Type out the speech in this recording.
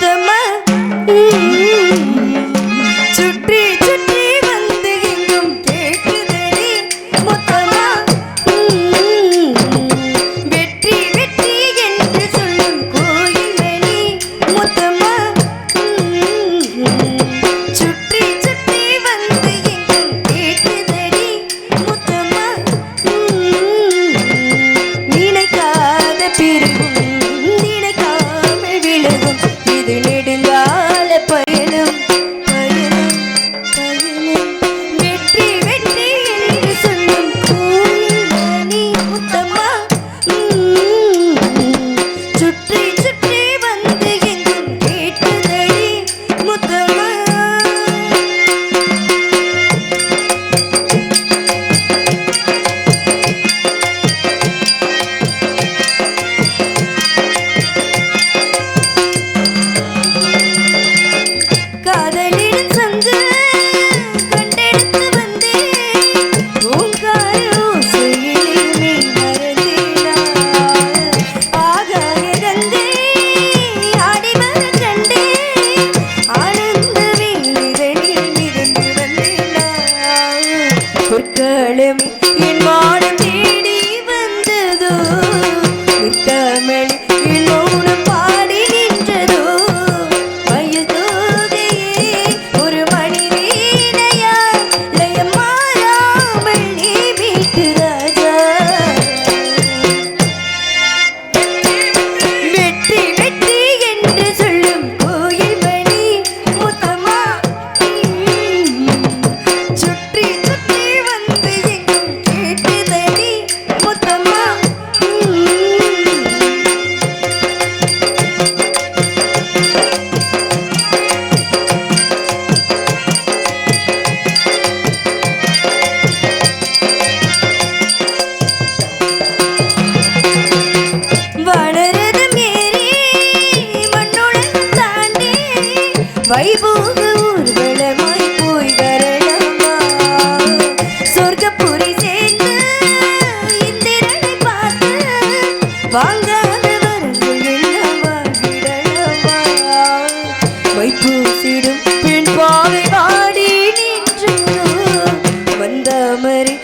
Fatima. morning. வைபோக ஊர்வலமாய் போய் வரலாமா? சொர்க்கப்புரை சேர்ந்து இந்திரனை பார்த்து பின் பாவை வாடி நின்று வந்தாமரை